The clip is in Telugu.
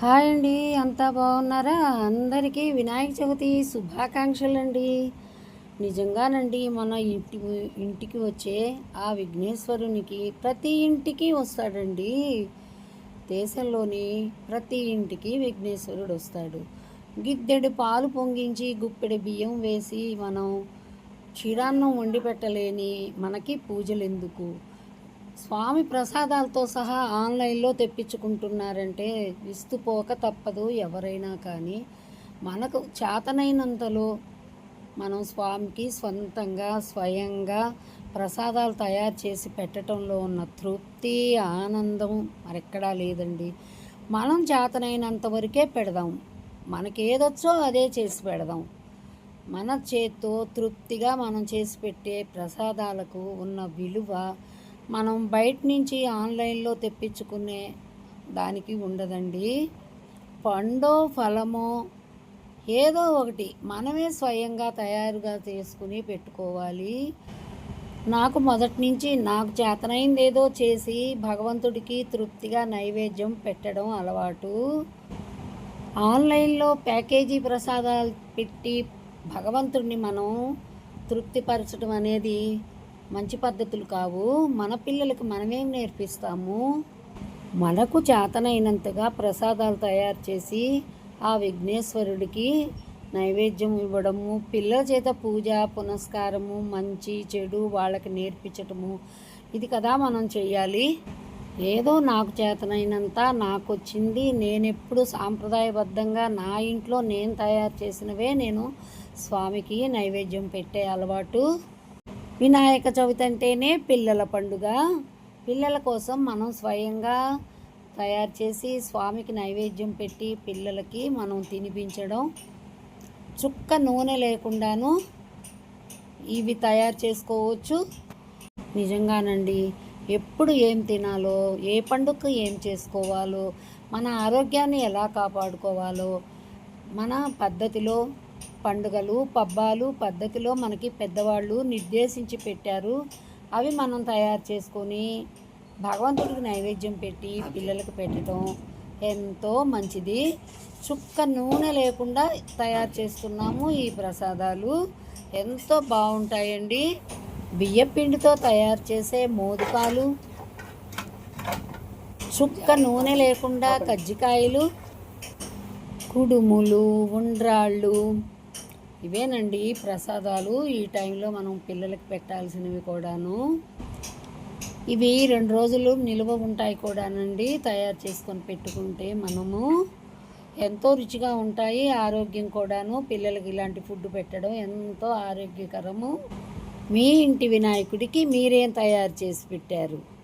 హాయ్ అండి అంతా బాగున్నారా? అందరికీ వినాయక చవితి శుభాకాంక్షలు అండి నిజంగానండి మన ఇంటి ఇంటికి వచ్చే ఆ విఘ్నేశ్వరునికి ప్రతి ఇంటికి వస్తాడండి. దేశంలోని ప్రతి ఇంటికి విఘ్నేశ్వరుడు వస్తాడు. గిద్దెడు పాలు పొంగించి గుప్పెడు బియ్యం వేసి మనం క్షీరాన్నం వండి పెట్టలేని మనకి పూజలు ఎందుకు స్వామి ప్రసాదాలతో సహా ఆన్లైన్లో తెప్పించుకుంటున్నారంటే విస్తుపోక తప్పదు ఎవరైనా కానీ. మనకు చేతనైనంతలో మనం స్వామికి సొంతంగా స్వయంగా ప్రసాదాలు తయారు చేసి పెట్టడంలో ఉన్న తృప్తి ఆనందం మరెక్కడా లేదండి. మనం చేతనైనంత వరకే పెడదాం. మనకి ఏదొచ్చో అదే చేసి పెడదాం. మన చేత్తో తృప్తిగా మనం చేసి పెట్టే ప్రసాదాలకు ఉన్న విలువ మనం బయట నుంచి ఆన్లైన్లో తెప్పించుకునే దానికి ఉండదండి. పండో ఫలమో ఏదో ఒకటి మనమే స్వయంగా తయారుగా చేసుకుని పెట్టుకోవాలి. నాకు మొదటి నుంచి నాకు చేతనైంది ఏదో చేసి భగవంతుడికి తృప్తిగా నైవేద్యం పెట్టడం అలవాటు. ఆన్లైన్లో ప్యాకేజీ ప్రసాదాలు పెట్టి భగవంతుడిని మనం తృప్తిపరచడం అనేది మంచి పద్ధతులు కావు. మన పిల్లలకు మనమేం నేర్పిస్తాము? మనకు చేతనైనంతగా ప్రసాదాలు తయారు చేసి ఆ విఘ్నేశ్వరుడికి నైవేద్యం ఇవ్వడము పిల్లల చేత పూజ పునస్కారము మంచి చెడు వాళ్ళకి నేర్పించటము ఇది కదా మనం చేయాలి ఏదో నాకు చేతనైనంత నాకు వచ్చింది నేను ఎప్పుడు సాంప్రదాయబద్ధంగా నా ఇంట్లో నేను తయారు చేసినవే నేను స్వామికి నైవేద్యం పెట్టే అలవాటు. వినాయక చవితి అంటేనే పిల్లల పండుగ. పిల్లల కోసం మనం స్వయంగా తయారు చేసి స్వామికి నైవేద్యం పెట్టి పిల్లలకి మనం తినిపించడం. చుక్క నూనె లేకుండాను ఇవి తయారు చేసుకోవచ్చు. నిజంగానండి ఎప్పుడు ఏం తినాలో ఏ పండుగకు ఏం చేసుకోవాలో మన ఆరోగ్యాన్ని ఎలా కాపాడుకోవాలో మన పద్ధతిలో పండుగలు పబ్బాలు పద్ధతిలో మనకి పెద్దవాళ్ళు నిర్దేశించి పెట్టారు. అవి మనం తయారు చేసుకొని భగవంతుడికి నైవేద్యం పెట్టి పిల్లలకు పెట్టడం ఎంతో మంచిది. చుక్క నూనె లేకుండా తయారు చేస్తున్నాము ఈ ప్రసాదాలు. ఎంతో బాగుంటాయండి. బియ్యపిండితో తయారు చేసే మోదకాలు చుక్క నూనె లేకుండా కజ్జికాయలు కుడుములు ఉండ్రాళ్ళు ఇవేనండి ప్రసాదాలు. ఈ టైంలో మనం పిల్లలకి పెట్టాల్సినవి కూడాను. ఇవి రెండు రోజులు నిల్వ ఉంటాయి కూడానండి. తయారు చేసుకొని పెట్టుకుంటే మనము ఎంతో రుచిగా ఉంటాయి. ఆరోగ్యం కూడాను. పిల్లలకి ఇలాంటి ఫుడ్ పెట్టడం ఎంతో ఆరోగ్యకరము. మీ ఇంటి వినాయకుడికి మీరేం తయారు చేసి పెట్టారు?